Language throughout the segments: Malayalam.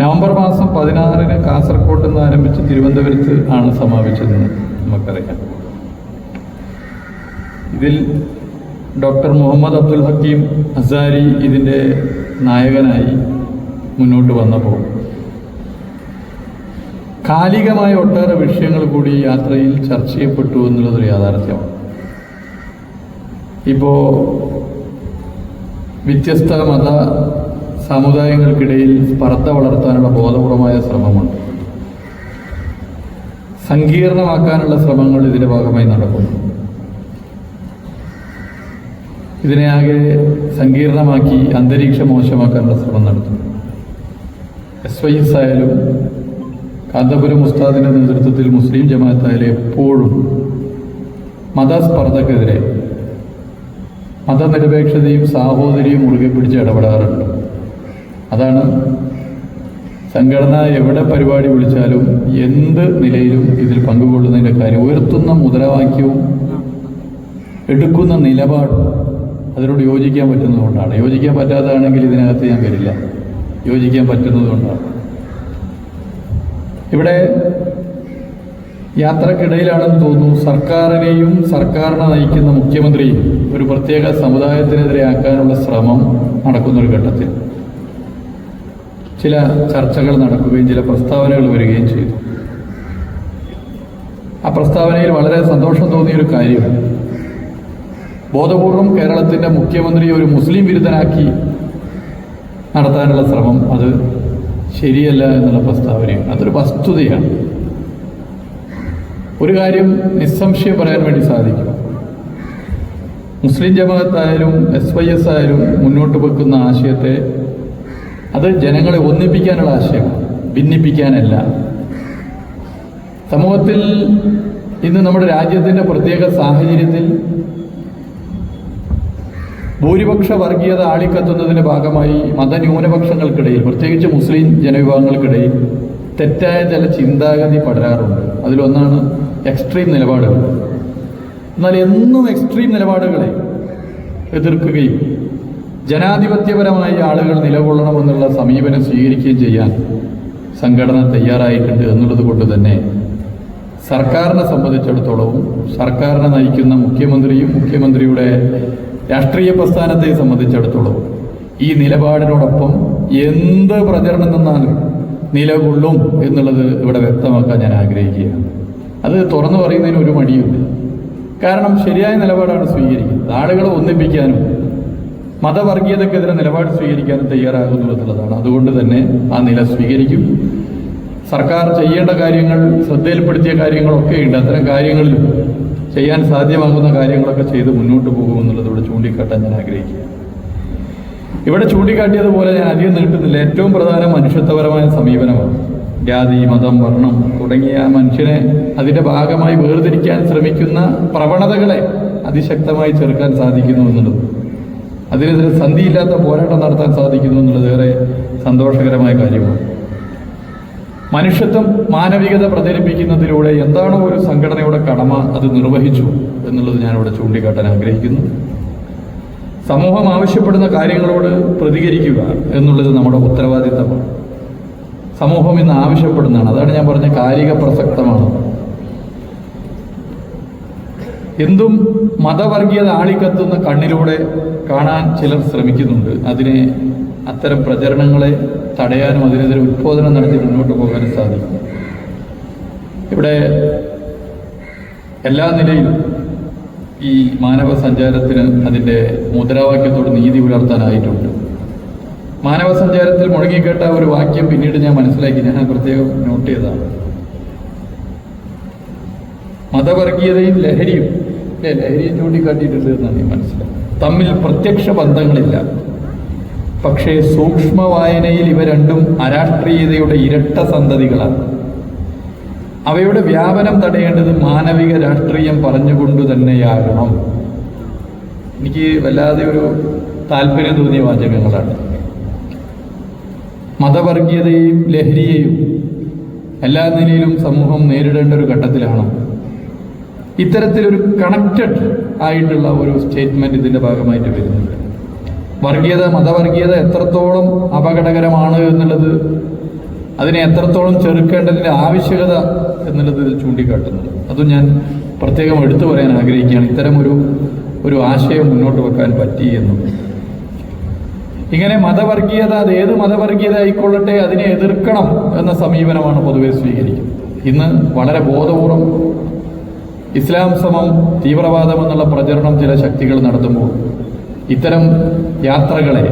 നവംബർ മാസം പതിനാറിന് കാസർകോട്ട് നിന്ന് ആരംഭിച്ച് തിരുവനന്തപുരത്ത് ആണ് സമാപിച്ചതെന്ന് നമുക്കറിയാം. ഇതിൽ ഡോക്ടർ മുഹമ്മദ് അബ്ദുൽ ഹക്കീം അസാരി ഇതിന്റെ നായകനായി മുന്നോട്ട് വന്നപ്പോൾ കാലികമായ ഒട്ടേറെ വിഷയങ്ങൾ കൂടി യാത്രയിൽ ചർച്ച ചെയ്യപ്പെട്ടു എന്നുള്ളതൊരു യാഥാർത്ഥ്യമാണ് ഇപ്പോൾ വ്യത്യസ്ത മത സമുദായങ്ങൾക്കിടയിൽ സ്പർദ്ധ വളർത്താനുള്ള ബോധപൂർവമായ ശ്രമമുണ്ട്. സങ്കീർണമാക്കാനുള്ള ശ്രമങ്ങൾ ഇതിന്റെ ഭാഗമായി നടക്കുന്നു. ഇതിനെ ആകെ സങ്കീർണമാക്കി അന്തരീക്ഷം മോശമാക്കാനുള്ള ശ്രമം നടത്തുന്നു. എസ് വൈ എസ് ആയാലും കാന്തപുരം ഉസ്താദിന്റെ നേതൃത്വത്തിൽ മുസ്ലിം ജമാഅത്തായാലും എപ്പോഴും മതസ്പർദ്ധക്കെതിരെ മതനിരപേക്ഷതയും സാഹോദര്യവും മുറുകെ പിടിച്ച് ഇടപെടാറുണ്ട്. അതാണ് സംഘടന എവിടെ പരിപാടി വിളിച്ചാലും എന്ത് നിലയിലും ഇതിൽ പങ്കുകൊള്ളുന്നതിന്റെ കാര്യം. ഉയർത്തുന്ന മുദ്രാവാക്യവും എടുക്കുന്ന നിലപാടും അതിനോട് യോജിക്കാൻ പറ്റുന്നതുകൊണ്ടാണ് യോജിക്കാൻ പറ്റാത്തതാണെങ്കിൽ ഇതിനകത്ത് ഞാൻ വരില്ല. യോജിക്കാൻ പറ്റുന്നതുകൊണ്ടാണ് ഇവിടെ യാത്രക്കിടയിലാണെന്ന് തോന്നുന്നു സർക്കാരിനെയും സർക്കാരിനെ നയിക്കുന്ന മുഖ്യമന്ത്രിയും ഒരു പ്രത്യേക സമുദായത്തിനെതിരെ ആക്കാനുള്ള ശ്രമം നടക്കുന്നൊരു ഘട്ടത്തിൽ. ചില ചർച്ചകൾ നടക്കുകയും ചില പ്രസ്താവനകൾ വരികയും ചെയ്തു. ആ പ്രസ്താവനയിൽ വളരെ സന്തോഷം തോന്നിയൊരു കാര്യം. ബോധപൂർവം കേരളത്തിന്റെ മുഖ്യമന്ത്രിയെ ഒരു മുസ്ലിം വിരുദ്ധനാക്കി നടത്താനുള്ള ശ്രമം അത് ശരിയല്ല എന്നുള്ള പ്രസ്താവനയാണ്. അതൊരു വസ്തുതയാണ്. ഒരു കാര്യം നിസ്സംശയം പറയാൻ വേണ്ടി സാധിക്കും. മുസ്ലിം ജമാഅത്തായാലും എസ് വൈ എസ് ആയാലും മുന്നോട്ട് വെക്കുന്ന ആശയത്തെ അത് ജനങ്ങളെ ഒന്നിപ്പിക്കാനുള്ള ആശയം ഭിന്നിപ്പിക്കാനല്ല. സമൂഹത്തിൽ ഇന്ന് നമ്മുടെ രാജ്യത്തിന്റെ പ്രത്യേക സാഹചര്യത്തിൽ ഭൂരിപക്ഷ വർഗീയത ആളിക്കത്തുന്നതിന്റെ ഭാഗമായി മതന്യൂനപക്ഷങ്ങൾക്കിടയിൽ പ്രത്യേകിച്ച് മുസ്ലിം ജനവിഭാഗങ്ങൾക്കിടയിൽ തെറ്റായ ചില ചിന്താഗതി പടരാറുണ്ട്. അതിലൊന്നാണ് എക്സ്ട്രീം നിലപാടുകൾ. എന്നാൽ എന്നും എക്സ്ട്രീം നിലപാടുകളെ എതിർക്കുകയും ജനാധിപത്യപരമായി ആളുകൾ നിലകൊള്ളണമെന്നുള്ള സമീപനം സ്വീകരിക്കുകയും ചെയ്യാൻ സംഘടന തയ്യാറായിട്ടുണ്ട് എന്നുള്ളത് കൊണ്ട് തന്നെ സർക്കാരിനെ സംബന്ധിച്ചിടത്തോളവും സർക്കാരിനെ നയിക്കുന്ന മുഖ്യമന്ത്രിയും മുഖ്യമന്ത്രിയുടെ രാഷ്ട്രീയ പ്രസ്ഥാനത്തെ സംബന്ധിച്ചിടത്തോളവും ഈ നിലപാടിനോടൊപ്പം എന്ത് പ്രചരണം നിന്നാലും നിലകൊള്ളും എന്നുള്ളത് ഇവിടെ വ്യക്തമാക്കാൻ ഞാൻ ആഗ്രഹിക്കുകയാണ്. അത് തുറന്നു പറയുന്നതിന് ഒരു മടിയുമില്ല. കാരണം ശരിയായ നിലപാടാണ് സ്വീകരിക്കുന്നത്. ആളുകളെ ഒന്നിപ്പിക്കാനും മതവർഗീയതക്കെതിരെ നിലപാട് സ്വീകരിക്കാനും തയ്യാറാകുന്നു എന്നുള്ളതാണ് അതുകൊണ്ട് തന്നെ ആ നില സ്വീകരിക്കും. സർക്കാർ ചെയ്യേണ്ട കാര്യങ്ങൾ ശ്രദ്ധയിൽപ്പെടുത്തിയ കാര്യങ്ങളൊക്കെ ഉണ്ട്. അത്തരം കാര്യങ്ങളിൽ ചെയ്യാൻ സാധ്യമാകുന്ന കാര്യങ്ങളൊക്കെ ചെയ്ത് മുന്നോട്ട് പോകുമെന്നുള്ളത് ഇവിടെ ചൂണ്ടിക്കാട്ടാൻ ഞാൻ ആഗ്രഹിക്കുക ഇവിടെ ചൂണ്ടിക്കാട്ടിയതുപോലെ ഞാൻ അധികം നീട്ടുന്നില്ല ഏറ്റവും പ്രധാനം മനുഷ്യത്വപരമായ സമീപനമാണ്. ജാതി മതം വർണം തുടങ്ങിയ മനുഷ്യനെ അതിന്റെ ഭാഗമായി വേർതിരിക്കാൻ ശ്രമിക്കുന്ന പ്രവണതകളെ അതിശക്തമായി ചെറുക്കാൻ സാധിക്കുന്നു എന്നുള്ളത്. അതിനെതിരെ സന്ധിയില്ലാത്ത പോരാട്ടം നടത്താൻ സാധിക്കുന്നു എന്നുള്ളത് ഏറെ സന്തോഷകരമായ കാര്യമാണ്. മനുഷ്യത്വം മാനവികത പ്രചരിപ്പിക്കുന്നതിലൂടെ എന്താണോ ഒരു സംഘടനയുടെ കടമ അത് നിർവഹിച്ചു എന്നുള്ളത് ഞാനിവിടെ ചൂണ്ടിക്കാട്ടാൻ ആഗ്രഹിക്കുന്നു. സമൂഹം ആവശ്യപ്പെടുന്ന കാര്യങ്ങളോട് പ്രതികരിക്കുക എന്നുള്ളത് നമ്മുടെ ഉത്തരവാദിത്തമാണ്. സമൂഹം ഇന്ന് ആവശ്യപ്പെടുന്നതാണ്. അതാണ് ഞാൻ പറഞ്ഞ കാലിക പ്രസക്തമാണ്. എന്തും മതവർഗീയത ആളിക്കത്തുന്ന കണ്ണിലൂടെ കാണാൻ ചിലർ ശ്രമിക്കുന്നുണ്ട്. അതിനെ അത്തരം പ്രചരണങ്ങളെ തടയാനും അതിനെതിരെ ഉത്ബോധനം നടത്തി മുന്നോട്ട് പോകാനും സാധിക്കും. ഇവിടെ എല്ലാ നിലയിലും ഈ മാനവ സഞ്ചാരത്തിന് അതിന്റെ മുദ്രാവാക്യത്തോട് നീതി പുലർത്താനായിട്ടുണ്ട്. മാനവ സഞ്ചാരത്തിൽ മുഴങ്ങിക്കേട്ട ഒരു വാക്യം പിന്നീട് ഞാൻ മനസ്സിലാക്കി. ഞാൻ പ്രത്യേകം നോട്ട് ചെയ്തതാണ്. മതവർഗീയതയും ലഹരിയും. അല്ലേ ലഹരിയും ചൂണ്ടിക്കാട്ടിയിട്ടുണ്ട് എന്നാണ് ഞാൻ മനസ്സിലാക്കുന്നത് തമ്മിൽ പ്രത്യക്ഷ ബന്ധങ്ങളില്ല. പക്ഷേ സൂക്ഷ്മ വായനയിൽ ഇവ രണ്ടും അരാഷ്ട്രീയതയുടെ ഇരട്ട സന്തതികളാണ്. അവയുടെ വ്യാപനം തടയേണ്ടത് മാനവിക രാഷ്ട്രീയം പറഞ്ഞുകൊണ്ട് തന്നെയാകണം. എനിക്ക് വല്ലാതെ ഒരു താല്പര്യം തോന്നിയ വാചകങ്ങളാണ്. മതവർഗീയതയെയും ലഹരിയെയും എല്ലാ നിലയിലും സമൂഹം നേരിടേണ്ട ഒരു ഘട്ടത്തിലാണ്. ഇത്തരത്തിലൊരു കണക്റ്റഡ് ആയിട്ടുള്ള ഒരു സ്റ്റേറ്റ്മെന്റ് ഇതിന്റെ ഭാഗമായിട്ട് വരുന്നുണ്ട്. വർഗീയത മതവർഗീയത എത്രത്തോളം അപകടകരമാണ് എന്നുള്ളത് അതിനെ എത്രത്തോളം ചെറുക്കേണ്ടതിന്റെ ആവശ്യകത എന്നുള്ളത് ഇതിൽ ചൂണ്ടിക്കാട്ടുന്നു അതും ഞാൻ പ്രത്യേകം എടുത്തു പറയാൻ ആഗ്രഹിക്കുകയാണ്. ഇത്തരം ഒരു ഒരു ആശയം മുന്നോട്ട് വെക്കാൻ പറ്റി എന്നും. ഇങ്ങനെ മതവർഗീയത അത് ഏത് മതവർഗീയത ആയിക്കൊള്ളട്ടെ അതിനെ എതിർക്കണം എന്ന സമീപനമാണ് പൊതുവെ സ്വീകരിക്കുന്നത്. ഇന്ന് വളരെ ബോധപൂർവം ഇസ്ലാം സമം തീവ്രവാദം എന്നുള്ള പ്രചരണം ചില ശക്തികൾ നടത്തുമ്പോൾ ഇത്തരം യാത്രകളെ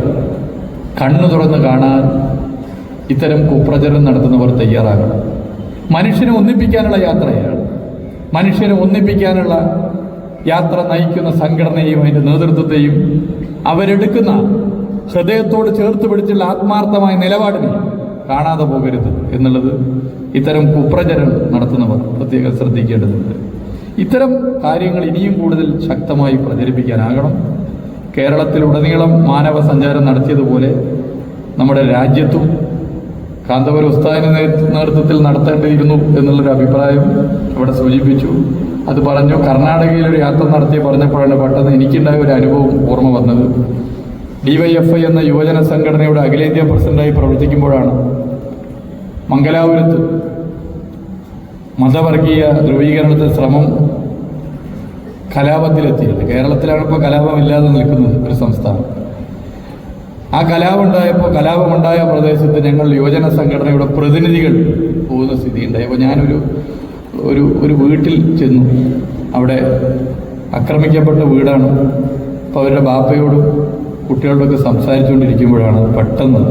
കണ്ണു തുറന്ന് കാണാൻ ഇത്തരം കുപ്രചരണം നടത്തുന്നവർ തയ്യാറാകണം. മനുഷ്യനെ ഒന്നിപ്പിക്കാനുള്ള യാത്രയാണ്. മനുഷ്യനെ ഒന്നിപ്പിക്കാനുള്ള യാത്ര നയിക്കുന്ന സംഘടനയും അതിന്റെ നേതൃത്വത്തെയും അവരെടുക്കുന്ന ഹൃദയത്തോട് ചേർത്ത് പിടിച്ചുള്ള ആത്മാർത്ഥമായ നിലപാടിനെ കാണാതെ പോകരുത് എന്നുള്ളത് ഇത്തരം കുപ്രചരണം നടത്തുന്നവർ പ്രത്യേകം ശ്രദ്ധിക്കേണ്ടതുണ്ട്. ഇത്തരം കാര്യങ്ങൾ ഇനിയും കൂടുതൽ ശക്തമായി പ്രചരിപ്പിക്കാനാകണം. കേരളത്തിലുടനീളം മാനവ സഞ്ചാരം നടത്തിയതുപോലെ നമ്മുടെ രാജ്യത്തും കാന്തപുര ഉസ്താദിന്റെ നേതൃ- നേതൃത്വത്തിൽ നടത്തേണ്ടിയിരുന്നു എന്നുള്ളൊരു അഭിപ്രായം അവിടെ സൂചിപ്പിച്ചു. അത് പറഞ്ഞു കർണാടകയിൽ ഒരു യാത്ര നടത്തി പറഞ്ഞപ്പോഴാണ് പെട്ടെന്ന് എനിക്കുണ്ടായ ഒരു അനുഭവം ഓർമ്മ വന്നത്. ഡിവൈഎഫ്ഐ എന്ന യുവജന സംഘടനയുടെ അഖിലേന്ത്യാ പ്രസിഡന്റായി പ്രവർത്തിക്കുമ്പോഴാണ്. മംഗലാപുരത്ത് മതവർഗീയ ധ്രുവീകരണത്തിന് ശ്രമം കലാപത്തിലെത്തിയത് കേരളത്തിലാണ് ഇപ്പോൾ കലാപമില്ലാതെ നിൽക്കുന്നത് ഒരു സംസ്ഥാനം. ആ കലാപം ഉണ്ടായപ്പോൾ കലാപമുണ്ടായ പ്രദേശത്ത് ഞങ്ങൾ യുവജന സംഘടനയുടെ പ്രതിനിധികൾ പോകുന്ന സ്ഥിതി ഉണ്ടായപ്പോൾ ഞാനൊരു ഒരു ഒരു വീട്ടിൽ ചെന്നു. അവിടെ ആക്രമിക്കപ്പെട്ട വീടാണ്. അപ്പോൾ അവരുടെ ബാപ്പയോടും കുട്ടികളോടൊക്കെ സംസാരിച്ചുകൊണ്ടിരിക്കുമ്പോഴാണ് പെട്ടെന്ന്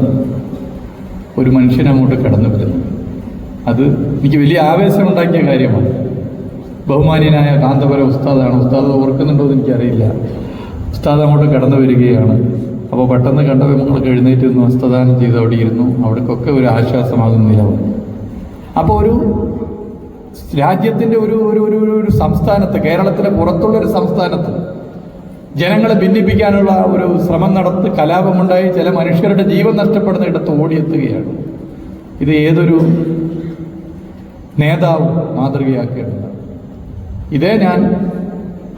ഒരു മനുഷ്യൻ അങ്ങോട്ട് കടന്നു വരുന്നത് അത് എനിക്ക് വലിയ ആവേശം ഉണ്ടാക്കിയ കാര്യമാണ്. ബഹുമാനീയനായ കാന്തപുര ഉസ്താദാണ്. ഉസ്താദ് ഓർക്കുന്നുണ്ടോ എന്ന് എനിക്കറിയില്ല. ഉസ്താദ് അങ്ങോട്ട് കടന്നു വരികയാണ്. അപ്പോൾ പെട്ടെന്ന് കണ്ട വിമങ്ങളൊക്കെ എഴുന്നേറ്റ് നിന്ന് ഹസ്തദാനം ചെയ്ത് അവിടെ ഇരുന്നു. അവിടേക്കൊക്കെ ഒരു ആശ്വാസമാകുന്ന നില വന്നു അപ്പോൾ ഒരു രാജ്യത്തിന്റെ ഒരു ഒരു ഒരു ഒരു- സംസ്ഥാനത്ത് കേരളത്തിന് പുറത്തുള്ള ഒരു സംസ്ഥാനത്ത് ജനങ്ങളെ ഭിന്നിപ്പിക്കാനുള്ള ഒരു ശ്രമം നടത്തി കലാപമുണ്ടായി. ചില മനുഷ്യരുടെ ജീവൻ നഷ്ടപ്പെടുന്ന ഇടത്ത് ഓടിയെത്തുകയാണ്. ഇത് ഏതൊരു നേതാവും മാതൃകയാക്കിയിട്ടുണ്ട്. ഇതേ ഞാൻ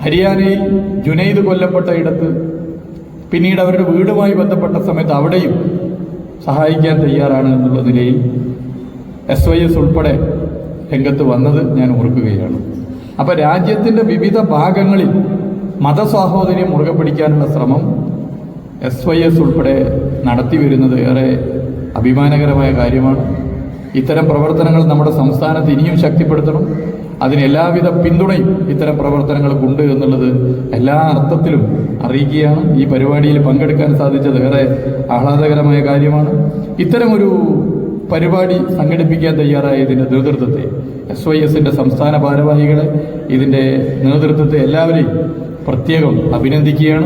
ഹരിയാനയിൽ ജുനൈദ് കൊല്ലപ്പെട്ട ഇടത്ത് പിന്നീട് അവരുടെ വീടുമായി ബന്ധപ്പെട്ട സമയത്ത് അവിടെയും സഹായിക്കാൻ തയ്യാറാണ് എന്നുള്ള നിലയിൽ എസ് വൈ എസ് ഉൾപ്പെടെ രംഗത്ത് വന്നത് ഞാൻ ഓർക്കുകയാണ്. അപ്പോൾ രാജ്യത്തിന്റെ വിവിധ ഭാഗങ്ങളിൽ മതസാഹോദര്യം മുറുകെ പിടിക്കാനുള്ള ശ്രമം എസ് വൈ എസ് ഉൾപ്പെടെ നടത്തി വരുന്നത് ഏറെ അഭിമാനകരമായ കാര്യമാണ്. ഇത്തരം പ്രവർത്തനങ്ങൾ നമ്മുടെ സംസ്ഥാനത്ത് ഇനിയും ശക്തിപ്പെടുത്തണം. അതിന് എല്ലാവിധ പിന്തുണയും ഇത്തരം പ്രവർത്തനങ്ങൾക്കുണ്ട് എന്നുള്ളത് എല്ലാ അർത്ഥത്തിലും അറിയിക്കുകയാണ്. ഈ പരിപാടിയിൽ പങ്കെടുക്കാൻ സാധിച്ചത് ഏറെ ആഹ്ലാദകരമായ കാര്യമാണ്. ഇത്തരമൊരു പരിപാടി സംഘടിപ്പിക്കാൻ തയ്യാറായ ഇതിന്റെ നേതൃത്വത്തെ എസ് വൈ എസിന്റെ സംസ്ഥാന ഭാരവാഹികളെ ഇതിന്റെ നേതൃത്വത്തെ എല്ലാവരെയും പ്രത്യേകം അഭിനന്ദിക്കുകയാണ്.